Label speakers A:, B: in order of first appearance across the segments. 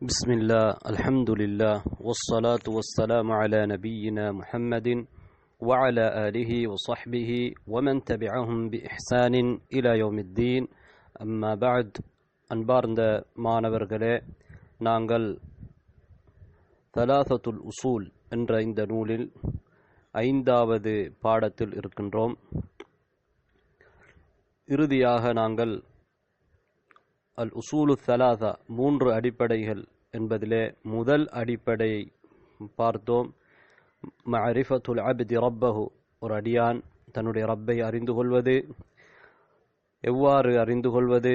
A: بسم الله الحمد لله والصلاة والسلام على نبينا محمد وعلى آله وصحبه ومن تبعهم بإحسان إلى يوم الدين أما بعد அன்பார்ந்த மாணவர்களே நாங்கள் தலாசத்துல் உசூல் என்ற இந்த நூலில் ஐந்தாவது பாடத்தில் இருக்கின்றோம் இறுதியாக நாங்கள் அல் உசூலு தலாசா மூன்று அடிப்படைகள் என்பதிலே முதல் அடிப்படையை பார்த்தோம். மரிஃபத்துல் அபிதி ரப்பஹு ஒரு அடியான் தன்னுடைய ரப்பை அறிந்து கொள்வது எவ்வாறு அறிந்து கொள்வது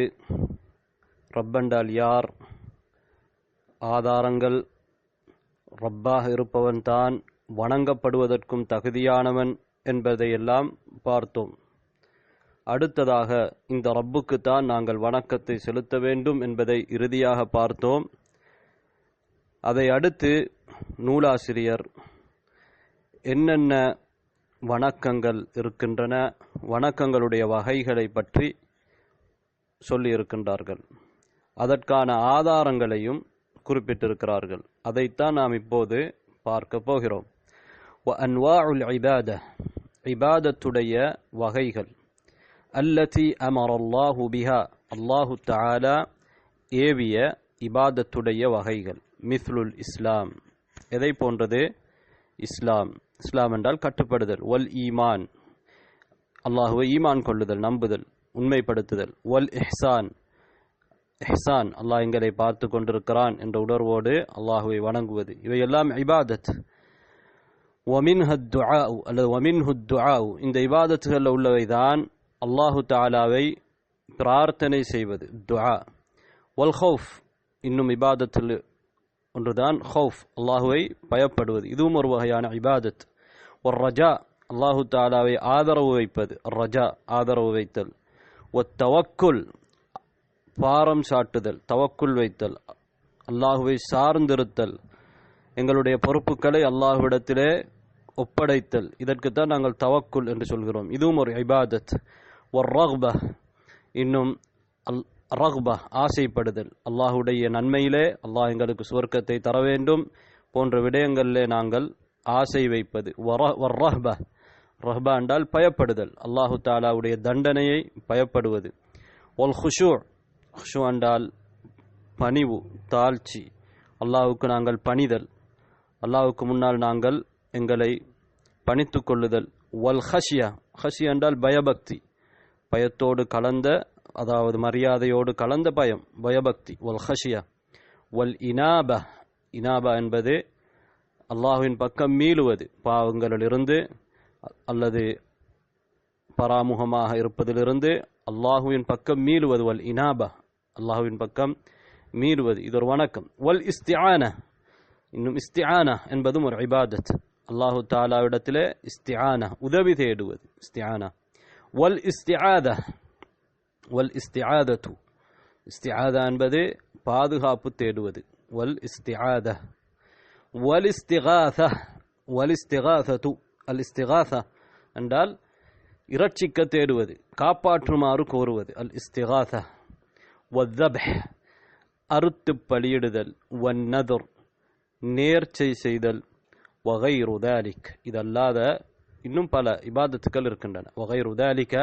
A: ரப்பென்றால் யார் ஆதாரங்கள் ரப்பாக இருப்பவன் தான் வணங்கப்படுவதற்கும் தகுதியானவன் என்பதையெல்லாம் பார்த்தோம். அடுத்ததாக இந்த ரப்புக்குத்தான் நாங்கள் வணக்கத்தை செலுத்த வேண்டும் என்பதை இறுதியாக பார்த்தோம். அதை அடுத்து நூலாசிரியர் என்னென்ன வணக்கங்கள் இருக்கின்றன வணக்கங்களுடைய வகைகளை பற்றி சொல்லியிருக்கின்றார்கள். அதற்கான ஆதாரங்களையும் குறிப்பிட்டிருக்கிறார்கள். அதைத்தான் நாம் இப்போது பார்க்க போகிறோம். அன்வாஉல் இபாத இபாதத்துடைய வகைகள். அல்லதி அமர் அல்லாஹு பிஹா அல்லாஹு தாலா ஏவிய இபாதத்துடைய வகைகள் மிஸ்லுல் இஸ்லாம் எதை போன்றது இஸ்லாம் இஸ்லாம் என்றால் கட்டுப்படுதல் வல் ஈமான் அல்லாஹுவை ஈமான் கொள்ளுதல் நம்புதல் உண்மைப்படுத்துதல் வல் இஹ்சான் இஹ்சான் அல்லாஹ் எங்களை பார்த்து கொண்டிருக்கிறான் என்ற உணர்வோடு அல்லாஹுவை வணங்குவது இவையெல்லாம் இபாதத் ஒமின்ஹத் துஆ அல்லது ஒமின்ஹுத் துஆ இந்த இபாதத்துகளில் உள்ளவை தான் அல்லாஹு தாலாவை பிரார்த்தனை செய்வது துஆ. வல் ஹவுஃப் இன்னும் இபாதத்தில் ஒன்றுதான் ஹவுஃப் அல்லாஹுவை பயப்படுவது. இதுவும் ஒரு வகையான இபாதத். ஒரு ரஜா அல்லாஹு தாலாவை ஆதரவு வைப்பது. ரஜா ஆதரவு வைத்தல். ஒத் தவக்குல் பாரம் சாட்டுதல் தவக்குள் வைத்தல். அல்லாஹுவை சார்ந்திருத்தல். எங்களுடைய பொறுப்புகளை அல்லாஹுவிடத்திலே ஒப்படைத்தல். இதற்குத்தான் நாங்கள் தவக்குள் என்று சொல்கிறோம். இதுவும் ஒரு இபாதத். ஒர் ரஹ்ப இன்னும் அல் ரஹ்ப ஆசைப்படுதல். அல்லாஹுடைய நன்மையிலே அல்லாஹ் எங்களுக்கு சுவர்க்கத்தை தர வேண்டும். போன்ற விடயங்களிலே நாங்கள் ஆசை வைப்பது. ரஹ்ப ரஹ்பா என்றால் பயப்படுதல். அல்லாஹு தாலாவுடைய தண்டனையை பயப்படுவது. ஒல் ஹுஷூ ஹுஷு என்றால் பணிவு தாழ்ச்சி. அல்லாஹுக்கு நாங்கள் பணிதல். அல்லாஹுக்கு முன்னால் நாங்கள் எங்களை பணித்து கொள்ளுதல். வல் ஹஷியா ஹஷி என்றால் பயபக்தி. பயத்தோடு கலந்த அதாவது மரியாதையோடு கலந்த பயம் பயபக்தி ஒல் ஹஷியா ஒல் இனாபா. இனாபா என்பது அல்லாஹுவின் பக்கம் மீளுவது. பாவங்களிலிருந்து அல்லது பராமுகமாக இருப்பதிலிருந்து அல்லாஹுவின் பக்கம் மீளுவது. வல் இனாபா. அல்லாஹுவின் பக்கம் மீறுவது இது ஒரு வணக்கம். வல் இஸ்தியான இன்னும் இஸ்தியானா என்பதும் ஒரு இபாதத். அல்லாஹு தாலாவிடத்திலே இஸ்தியானா உதவி தேடுவது. இஸ்தியானா வல் இஸ்திஆத வல் இஸ்திஆதத்து இஸ்திஆதா என்பது பாதுகாப்பு தேடுவது. வல் இஸ்திஆத வல் இஸ்திகாத வல் இஸ்திகாதத்து அல் இஸ்திகாச என்றால் இரட்சிக்க தேடுவது காப்பாற்றுமாறு கோருவது. அல் இஸ்திகாச வத்தபஹ் அறுத்து பலியிடுதல். வன்னதுர் நேர்ச்சை செய்தல். வகை ருதாலிக் இதல்லாத இன்னும் பல இபாதத்துக்கள் இருக்கின்றன வகை ருதாலிக்க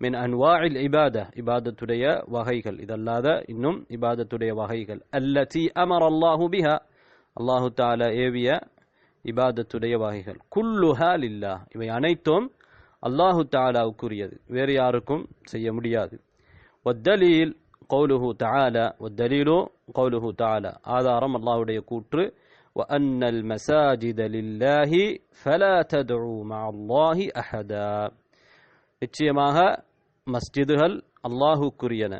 A: மின் அன்வாயில் இபாத இபாதத்துடைய வகைகள் இதல்லாத இன்னும் இபாதத்துடைய வகைகள் அல்லதி அமர் அல்லாஹு பிஹா அல்லாஹு தாலா ஏவிய இபாதத்துடைய வகைகள் குல்லுஹா லில்லா இவை அனைத்தும் அல்லாஹு தாலாவுக்குரியது வேறு யாருக்கும் செய்ய முடியாது வத்தலீல் قوله تعالى والدليل قوله تعالى ஆதாரம் அல்லாஹ்வுடைய கூற்று وأن المساجد لله فلا تدعوا مع الله أحدا நிச்சயமாக மஸ்ஜிதுகள் அல்லாஹுக்குரியன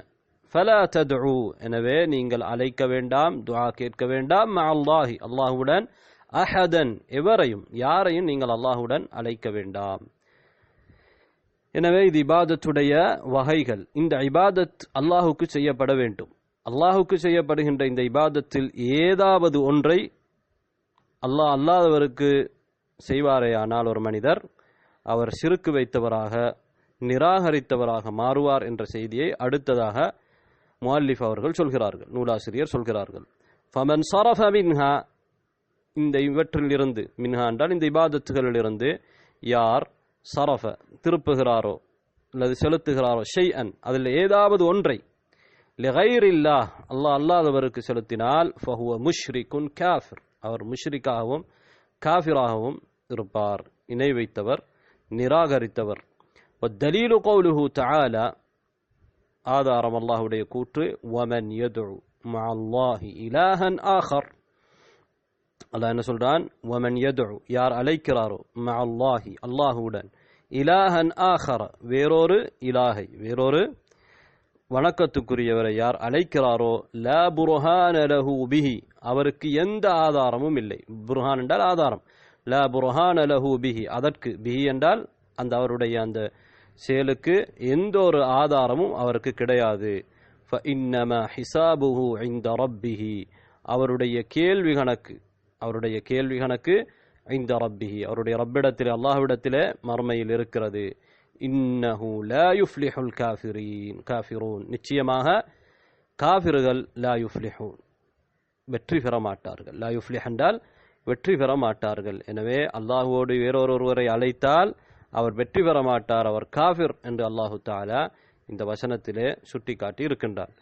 A: ஃபலா ததுஉ எனவே நீங்கள் அழைக்க வேண்டாம் துஆ கேட்க வேண்டாம் ம அல்லாஹி அல்லாஹுடன் அஹதன் எவரையும் யாரையும் நீங்கள் அல்லாஹுடன் அழைக்க வேண்டாம் எனவே இது இபாதத்துடைய வகைகள் இந்த இபாதத் அல்லாஹுக்கு செய்யப்பட வேண்டும் அல்லாஹுக்கு செய்யப்படுகின்ற இந்த இபாதத்தில் ஏதாவது ஒன்றை அல்லாஹ் அல்லாதவருக்கு செய்வாரேயானால் ஒரு மனிதர் அவர் சிறுக்கு வைத்தவராக நிராகரித்தவராக மாறுவார் என்ற செய்தியை அடுத்ததாக முஅல்லிஃப் அவர்கள் சொல்கிறார்கள் நூலாசிரியர் சொல்கிறார்கள். ஃபமன் சரஃப மின்ஹா இந்த இவற்றிலிருந்து மின்ஹா என்றால் இந்த இபாதத்துகளிலிருந்து யார் சரஃப திருப்புகிறாரோ அல்லது செலுத்துகிறாரோ ஷெய் அன் அதில் ஏதாவது ஒன்றை லிகைரில்லா அல்லாஹ் அல்லாதவருக்கு செலுத்தினால் ஃபஹுவ முஷ்ரிகுன் காஃபிர். அவர் முஷ்ரிக்காகவும் காஃபிராகவும் இருப்பார் இணை வைத்தவர் நிராகரித்தவர் والدليل قوله تعالى ஆதாரம் அல்லாஹ்வுடைய கூற்று ومن يدعو مع الله إلها آخر அல்லாஹ் என்ன சொல்றான் ومن يدعو யார் அழைக்கிறாரோ مع الله அல்லாஹ்வுடன் இலாஹன் ஆஹர வேறொரு இலாஹை வேறொரு வணக்கத்துக்குரியவரை யார் அழைக்கிறாரோ லா புர்ஹான லஹு பிஹி அவருக்கு எந்த ஆதாரமும் இல்லை. புர்ஹான் என்றால் ஆதாரம். ல புர்ஹான் லஹு பிஹி. அதற்கு பிஹி என்றால் அந்த அவருடைய அந்த செயலுக்கு எந்த ஒரு ஆதாரமும் அவருக்கு கிடையாது. இன்னம ஹிசாபுஹு இந்த ரப்பிஹி. அவருடைய கேள்வி கணக்கு அவருடைய கேள்வி கணக்கு இந்த ரப்பிஹி. அவருடைய ரப்பிடத்தில் அல்லாஹ்விடத்திலே மறுமையில் இருக்கிறது. இன்னஹு லா யுஃப்லிஹுல் காஃபிரீன் காஃபிரூன். நிச்சயமாக காஃபிர்கள் லா யுஃப்லிஹூன். வெற்றி பெற மாட்டார்கள் லா யுஃப்லிஹ் என்றால் வெற்றி பெற மாட்டார்கள் எனவே அல்லாஹுவோடு வேறொருவரை அழைத்தால் அவர் வெற்றி பெற மாட்டார் அவர் காஃபிர் என்று அல்லாஹு தாலா இந்த வசனத்திலே சுட்டிக்காட்டி இருக்கின்றார்.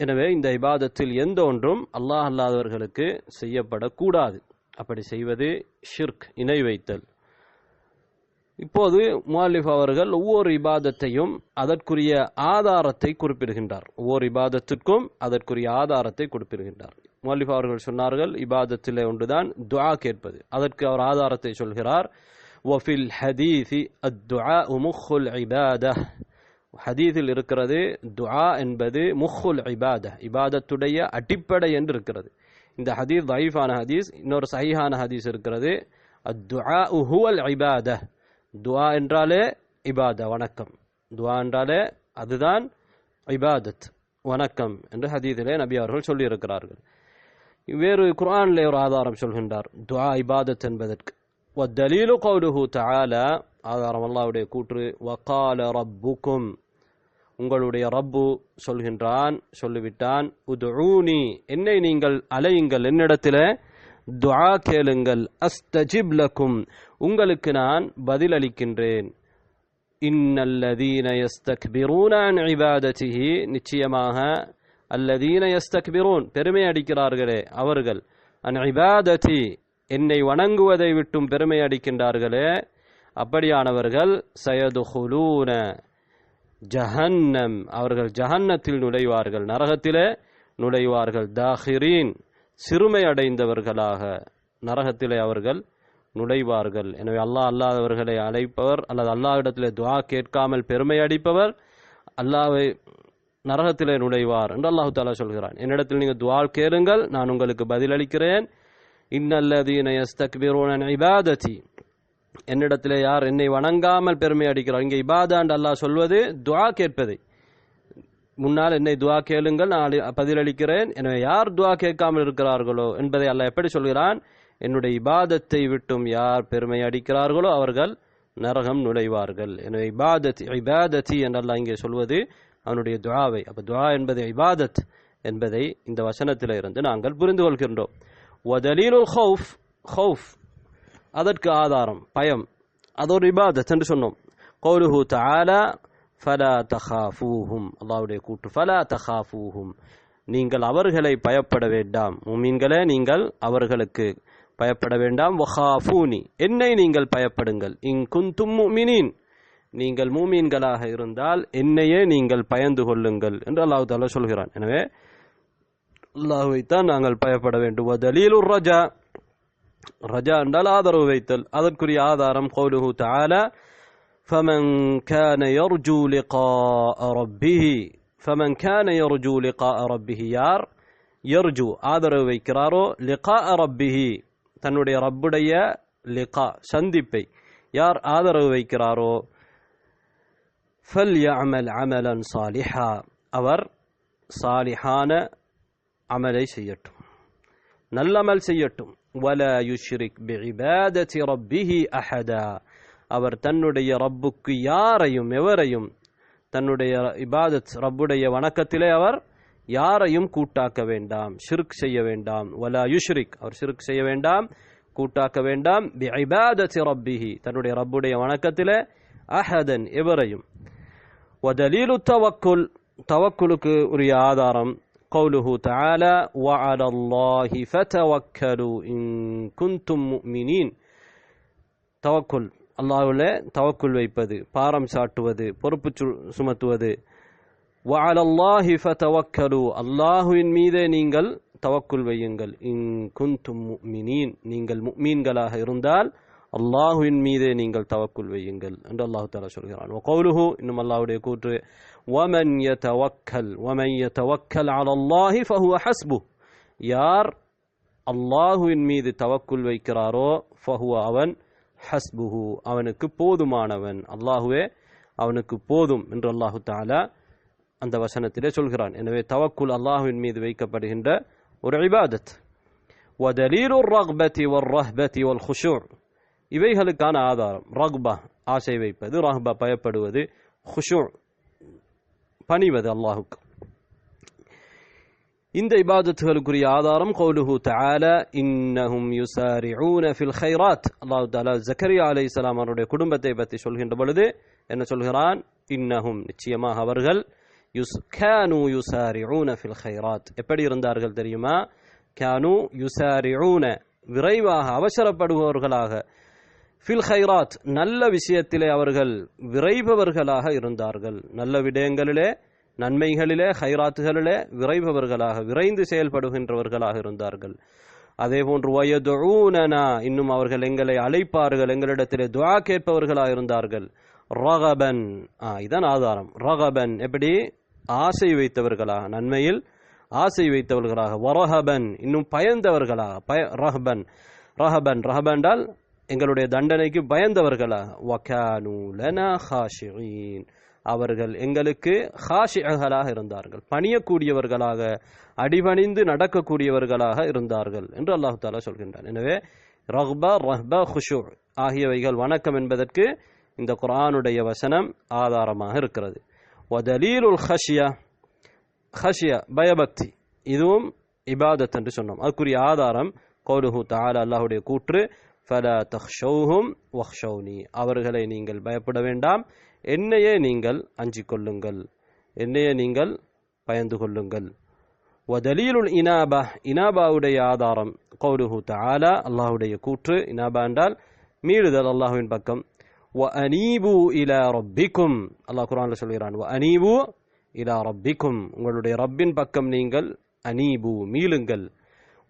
A: எனவே இந்த இபாதத்தில் எந்த ஒன்றும் அல்லாஹ் அல்லாதவர்களுக்கு செய்யப்படக்கூடாது. அப்படி செய்வது ஷிர்க் இணை வைத்தல். இப்போது முவாலிஃப் அவர்கள் ஒவ்வொரு இபாதத்தையும் அதற்குரிய ஆதாரத்தை குறிப்பிடுகின்றார். ஒவ்வொரு இபாதத்திற்கும் அதற்குரிய ஆதாரத்தை குறிப்பிடுகின்றார் முவாலிஃப் அவர்கள் சொன்னார்கள் இபாதத்தில் ஒன்றுதான் துவா கேட்பது. அதற்கு அவர் ஆதாரத்தை சொல்கிறார் ஒஃபில் ஹதீசி அத்வா உமுஹுல் இபாத. ஹதீஸில் இருக்கிறது துவா என்பது முஹுல் இபாத இபாதத்துடைய அடிப்படை என்று இருக்கிறது. இந்த ஹதீஸ் வைஃபான ஹதீஸ் இன்னொரு சஹீஹான ஹதீஸ் இருக்கிறது அத்வா உஹுவல் இபாத. துவா என்றாலே இபாத வணக்கம். துவா என்றாலே அதுதான் இபாதத் வணக்கம் என்று ஹதீதிலே நபி அவர்கள் சொல்லியிருக்கிறார்கள். வேறு குரானிலே ஒரு ஆதாரம் சொல்கின்றார். துவா இபாதத் என்பதற்கு. வத்தலீலு கவுலுஹு தஆல ஆதாரம் அல்லாவுடைய கூற்று வக்கால ரப்புக்கும். உங்களுடைய ரப்பு சொல்கின்றான் சொல்லிவிட்டான் உது என்னை நீங்கள் அலையுங்கள் என்னிடத்தில். துஆ கேளுங்கள். அஸ்தஜிப் லக்கும் உங்களுக்கு நான் பதிலளிக்கின்றேன். இன்னல்லதீன யஸ்தக்பிரூன இபாதத்திஹி நிச்சயமாக அல்லதீன யஸ்தக்பிரூன். பெருமை அடிக்கிறார்களே அவர்கள். அன் இபாதத்தி என்னை வணங்குவதை விட்டும் பெருமை அடிக்கின்றார்களே அப்படியானவர்கள். சயதுஹுலூன ஜஹன்னம். அவர்கள் ஜஹன்னத்தில் நுழைவார்கள். நரகத்திலே நுழைவார்கள். தாஹிரீன். சிறுமை அடைந்தவர்களாக நரகத்திலே அவர்கள் நுழைவார்கள். எனவே அல்லாஹ் அல்லாதவர்களை அழைப்பவர் அல்லது அல்லாஹ்விடத்திலே துவா கேட்காமல் பெருமை அடிப்பவர் அல்லாவை நரகத்திலே நுழைவார் என்று அல்லாஹு தாலா சொல்கிறான். என்னிடத்தில் நீங்கள் துவா கேளுங்கள் நான் உங்களுக்கு பதிலளிக்கிறேன் இன்னல்லதீன யஸ்தக்பிரூன இபாததி. என்னிடத்திலே யார் என்னை வணங்காமல் பெருமை அடிக்கிறார்? இங்கே இபாதாண்டு அல்லாஹ் சொல்வது துவா கேட்பதை. முன்னால் என்னை துவா கேளுங்கள் நான் அளி- பதிலளிக்கிறேன். எனவே யார் துவா கேட்காமல் இருக்கிறார்களோ என்பதை அல்ல எப்படி சொல்கிறான்? என்னுடைய இபாதத்தை விட்டும் யார் பெருமை அடிக்கிறார்களோ அவர்கள் நரகம் நுழைவார்கள். எனவே இபாதத் இபாதத்தி என்றெல்லாம் இங்கே சொல்வது அவனுடைய துவாவை. அப்போ துவா என்பது இபாதத் என்பதை இந்த வசனத்தில் இருந்து நாங்கள் புரிந்து கொள்கின்றோம். வதலீலுல் ஹவுஃப் ஹவுஃப் அதற்கு ஆதாரம் பயம். அது ஒரு இபாதத் என்று சொன்னோம். கௌலுஹு தாலா ஃபலா தஹாஃபூஹும். அல்லாவுடைய கூட்டு ஃபலா தஹாஃபூஹும். நீங்கள் அவர்களை பயப்பட வேண்டாம். மீன்களே நீங்கள் அவர்களுக்கு பயப்பட வேண்டாம். வஹாஃபூனி என்னை நீங்கள் பயப்படுங்கள். இங் குந்தும் மீனின் நீங்கள் மூமீன்களாக இருந்தால் என்னையே நீங்கள் பயந்து கொள்ளுங்கள் என்று அல்லாஹு தாலா சொல்கிறான். எனவே அல்லாஹுவைத்தான் நாங்கள் பயப்பட வேண்டும். வதலீல் ரஜா ரஜா என்றால் ஆதரவு வைத்தல். அதற்குரிய ஆதாரம் கோலுஹு தாலா فمن كان يرجو لقاء ربه فمن كان يرجو لقاء ربه யார் يرجو ஆதரவு வைக்கிறாரோ لقاء ربه தன்னுடைய ரப்புடைய லிகா சந்திப்பை யார் ஆதரவு வைக்கிறாரோ فليعمل عملا صالحا அவர் சாலிஹான அமலை செய்யட்டும் நல்லமல் செய்யட்டும் ولا يشرك بعبادة ربه أحدا அவர் தன்னுடைய ரப்புக்கு யாரையும் எவரையும் தன்னுடைய இபாதத் ரப்புடைய வணக்கத்திலே அவர் யாரையும் கூட்டாக்க வேண்டாம் ஷிர்க் செய்ய வேண்டாம் வலா யுஷ்ரிக் அவர் ஷிர்க் செய்ய வேண்டாம் கூட்டாக்க வேண்டாம் பி இபாதத்தி ரப்பிஹி தன்னுடைய ரப்புடைய வணக்கத்திலே அஹதன் எவரையும் ودليل التوكل توكلك உரிய ஆதாரம் قوله تعالى وعلى الله فتوكلوا إن كنتم مؤمنين தவக்குல் الله ولا توكل ويبدي بارم ساتوادي بروب سمتوادي وعلى الله فتوكلوا الله إن ميدا نينجل توكل وينجل إن كنتم مؤمنين نينجل مؤمن جلا هيرندال الله إن ميدا نينجل توكل وينجل عند الله تعالى شرعان وقوله إنما الله يقول ومن يتوكل ومن يتوكل على الله فهو حسبه يار الله إن ميدا توكل ويكرارو فهو أون ஹஸ்புஹு அவனுக்கு போதுமானவன் அல்லாஹுவே அவனுக்கு போதும் என்று அல்லாஹு தாலா அந்த வசனத்திலே சொல்கிறான் எனவே தவக்குல் அல்லாஹுவின் மீது வைக்கப்படுகின்ற ஒரு இபாதத் وَدَلِيلُ الرَّغْبَةِ وَالرَّهْبَةِ وَالْخُشُوعِ இவைகளுக்கான ஆதாரம் ரக்பா ஆசை வைப்பது ரஹ்பா பயப்படுவது ஹுஷூ பணிவது அல்லாஹுக்கு இந்த இபாதத்துகளுக்குரிய ஆதாரம் கௌலுஹு தஆலா இன்னஹும் யுசாரிஊன ஃபில் கைராத். அல்லாஹ் தஆலா ஜக்கரியா அலைஹிஸ்ஸலாம் அவருடைய குடும்பத்தை பற்றி சொல்கின்ற பொழுது என்ன சொல்கிறான்? இன்னஹும் நிச்சயமாக அவர்கள் யுஸ் கேனு யுசாரிஊன ஃபில் கைராத். எப்படி இருந்தார்கள் தெரியுமா? கேனு யுசாரிஊன விரைவாக அவசரப்படுபவர்களாக. ஃபில் ஹைராத் நல்ல விஷயத்திலே அவர்கள் விரைபவர்களாக இருந்தார்கள். நல்ல விடயங்களிலே நன்மைகளிலே ஹைராத்துகளிலே விரைபவர்களாக விரைந்து செயல்படுகின்றவர்களாக இருந்தார்கள். அதே போன்று வயதுஊனனா இன்னும் அவர்கள் எங்களை அழைப்பார்கள் எங்களிடத்திலே துவா கேட்பவர்களாக இருந்தார்கள். ரகபன் ஆ இதான் ஆதாரம். ரகபன் எப்படி? ஆசை வைத்தவர்களாக நன்மையில் ஆசை வைத்தவர்களாக. வரஹபன் இன்னும் பயந்தவர்களாக பய ரஹபன். ரஹபன் ரஹபன் எங்களுடைய தண்டனைக்கு பயந்தவர்களாக வகானு லனா ஹாஷியின் அவர்கள் எங்களுக்கு ஹாஷிகளாக இருந்தார்கள். பணியக்கூடியவர்களாக அடிபணிந்து நடக்கக்கூடியவர்களாக இருந்தார்கள் என்று அல்லாஹு தாலா சொல்கின்றான். எனவே ரஹ்பா ரஹ்பா ஹுஷூ ஆகியவைகள் வணக்கம் என்பதற்கு இந்த குரானுடைய வசனம் ஆதாரமாக இருக்கிறது. வதலீலுல் ஹஷியா ஹஷியா பயபக்தி இதுவும் இபாதத் என்று சொன்னோம். அதுக்குரிய ஆதாரம் கௌலுஹு தால அல்லாஹுடைய கூற்று ஃபல தஹ்ஷௌஹும் வஹ்ஷௌனி அவர்களை நீங்கள் பயப்பட வேண்டாம். என்னையே நீங்கள் அஞ்சிக் கொள்ளுங்கள் என்னையே நீங்கள் பயந்து கொள்ளுங்கள். வதலீலுல் இனாபா இனாபாவுடைய ஆதாரம் கௌலுஹு தாலா அல்லாஹ்வுடைய கூற்று இனாபா என்றால் மீறுதல் அல்லாஹுவின் பக்கம். வ அனீபு இலா ரப்பிக்கும். அல்லாஹ் குர்ஆன்ல சொல்கிறான் வ அனீபு இலா ரப்பிக்கும். உங்களுடைய ரப்பின் பக்கம் நீங்கள் அனீபு மீளுங்கள்.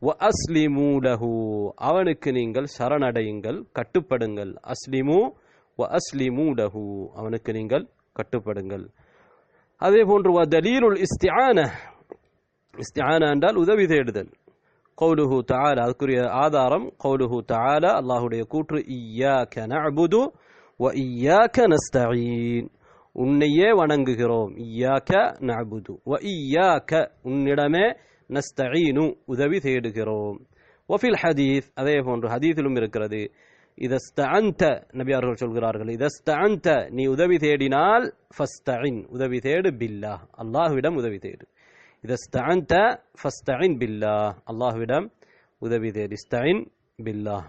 A: வ அஸ்லிமு லஹு. அவனுக்கு நீங்கள் சரணடையுங்கள் கட்டுப்படுங்கள். அஸ்லிமு வ அஸ்லிமு லஹு அவனுக்கு நீங்கள் கட்டுப்படுங்கள் அதே போன்று வ தலீலுல் இஸ்திஆன இஸ்திஆன என்றால் உதவி தேடுதல் கௌலுஹு தஆலா அதுக்குரிய ஆதாரம் கௌலுஹு தஆலா அல்லாஹ்வுடைய கூற்று இய்யாக நஅபுது வ இய்யாக நஸ்தஈன் உன்னையே வணங்குகிறோம் இய்யாக நஅபுது வ இய்யாக உன்னிடமே நஸ்தஈனு உதவி தேடுகிறோம் வஃபில் ஹதீஸ் அதே போன்று ஹதீஸிலும் இருக்கிறது இதஸ்தஅன்த நபியார்கள் சொல்கிறார்கள் இதஸ்தஅன்த நீ உதவி தேடினால் ஃபஸ்தஇன் உதவி தேடு பில்லாஹ் அல்லாஹ்விடம் உதவி தேடு இதஸ்தஅன்த ஃபஸ்தஇன் பில்லாஹ் அல்லாஹ்விடம் உதவி தேடு இஸ்தஇன் பில்லாஹ்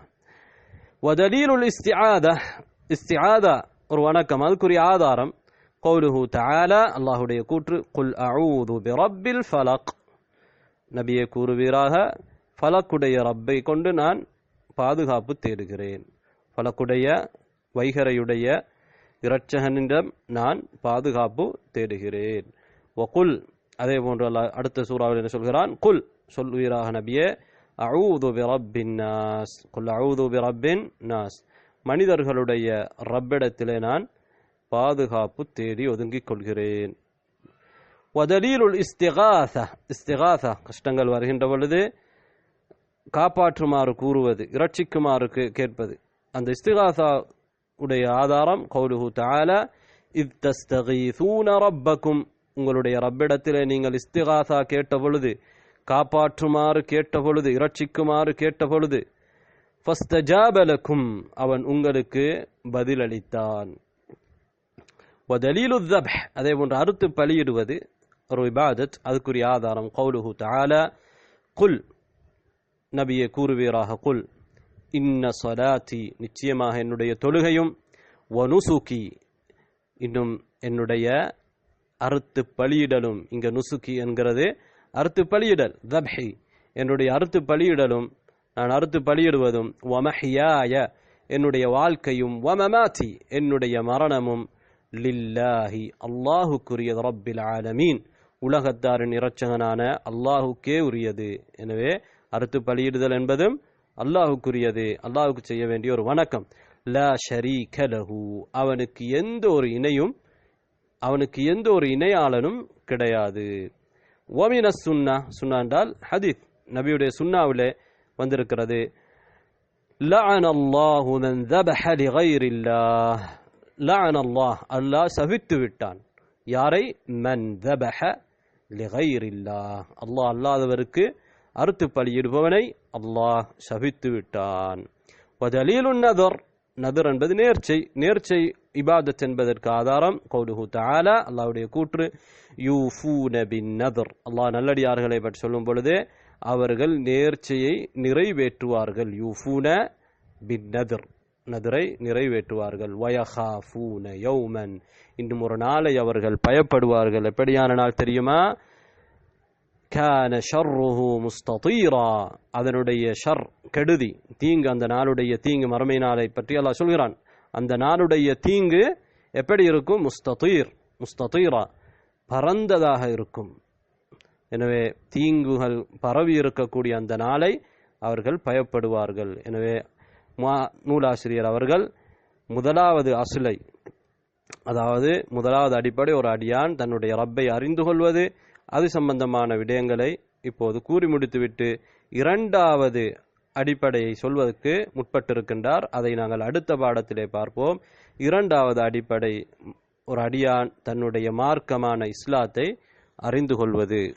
A: வதலீலுல் இஸ்திஆதா இஸ்திஆதா ஒரு வணக்கம் அதுக்குரிய ஆதாரம் قوله تعالى அல்லாஹ்வுடைய கூற்று குல் அஊது பிரப்பில் ஃபலக் நபியே கூறுவீராக ஃபலக்குடைய ரப்பை கொண்டு நான் பாதுகாப்பு தேடுகிறேன் பலக்குடைய வைகரையுடைய இரட்சகனிடம் நான் பாதுகாப்பு தேடுகிறேன். வகுல் அதே போன்று அடுத்த சூறாவில் என்ன சொல்கிறான்? குல் சொல்வீராக நபியே அவுது பிரப்பின் நாஸ். குல் அவுது பிரப்பின் நாஸ். மனிதர்களுடைய ரப்பிடத்திலே நான் பாதுகாப்பு தேடி ஒதுங்கிக் கொள்கிறேன். வதலீலுல் இஸ்திகாசா இஸ்திகாசா கஷ்டங்கள் வருகின்ற பொழுது காப்பாற்றுமாறு கூறுவது இரட்சிக்குமாறு கேட்பது. அந்த இஸ்திகாசா உடைய ஆதாரம் கௌலுஹு தாலா இத் தஸ்தகீசூன ரப்பக்கும். உங்களுடைய ரப்பிடத்திலே நீங்கள் இஸ்திகாசா கேட்ட பொழுது காப்பாற்றுமாறு கேட்ட பொழுது இரட்சிக்குமாறு கேட்ட பொழுது ஃபஸ்தஜாபலக்கும் அவன் உங்களுக்கு பதிலளித்தான். வதலீலு தப்ஹ். அதே போன்று அறுத்து பலியிடுவது ஒரு இபாதத். அதுக்குரிய ஆதாரம் கௌலுஹு தாலா குல். நபியை கூறுவீராக குல். இன்ன சலாத்தி நிச்சயமாக என்னுடைய தொழுகையும் வனுசுகி இன்னும் என்னுடைய அறுத்து பலியிடலும் இங்க நுசுக்கி என்கிறது அறுத்து பலியிடல் தப்ஹி என்னுடைய அறுத்து பலியிடலும் நான் அறுத்து பலியிடுவதும் வமஹியாய என்னுடைய வாழ்க்கையும் வமமாத்தி என்னுடைய மரணமும் லில்லாஹி அல்லாஹுக்குரியது ரப்பில் ஆலமீன் உலகத்தாரின் இரட்சகனான அல்லாஹுக்கே உரியது எனவே அறுத்து பலியிடுதல் என்பதும் அல்லாஹுக்குரியது அல்லாஹுக்கு செய்ய வேண்டிய ஒரு வணக்கம். ல ஷரீக லஹு. அவனுக்கு எந்த ஒரு இணையும் அவனுக்கு எந்த ஒரு இணையாளனும் கிடையாது. ஒமின சுன்னா சுன்னா என்றால் ஹதீத் நபியுடைய சுன்னாவிலே வந்திருக்கிறது. லஅன் அல்லாஹு மன் தபஹ லிகைரில்லாஹ். லஅன் அல்லாஹ் அல்லாஹ் சபித்து விட்டான். யாரை? மன் தபஹ லிகைரில்லாஹ். அல்லாஹ் அல்லாதவருக்கு அறுத்து பலியிடுபவனை அல்லாஹ் சபித்து விட்டான். வதலீலு நதர் நதர் என்பது நேர்ச்சை நேர்ச்சை இபாதத் என்பதற்கு ஆதாரம் கௌலுஹு தாலா அல்லாவுடைய கூற்று யூஃபூன பின் நதர். அல்லாஹ் நல்லடியார்களை பற்றி சொல்லும் பொழுது அவர்கள் நேர்ச்சையை நிறைவேற்றுவார்கள். யூஃபூன பின் நதர் நதிரை நிறைவேற்றுவார்கள். வயஹாஃபூன யௌமன். இன்னும் ஒரு நாளை அவர்கள் பயப்படுவார்கள். எப்படியான நாள் தெரியுமா? கான ஷர்ருஹு முஸ்ததீரா அதனுடைய ஷர் கெடுதி தீங்கு அந்த நாளுடைய தீங்கு மறுமை நாளை பற்றி அல்லாஹ் சொல்கிறான். அந்த நாளுடைய தீங்கு எப்படி இருக்கும்? முஸ்ததீர் முஸ்ததீரா பரந்ததாக இருக்கும். எனவே தீங்குகள் பரவி இருக்கக்கூடிய அந்த நாளை அவர்கள் பயப்படுவார்கள். எனவே மா நூலாசிரியர் அவர்கள் முதலாவது அசுலை அதாவது முதலாவது அடிப்படை ஒரு அடியான் தன்னுடைய ரப்பை அறிந்து கொள்வது அது சம்பந்தமான விடயங்களை இப்போது கூறி முடித்துவிட்டு இரண்டாவது அடிப்படையை சொல்வதற்கு முற்பட்டிருக்கின்றார். அதை நாங்கள் அடுத்த பாடத்திலே பார்ப்போம். இரண்டாவது அடிப்படை ஒரு அடியான் தன்னுடைய மார்க்கமான இஸ்லாத்தை அறிந்து கொள்வது.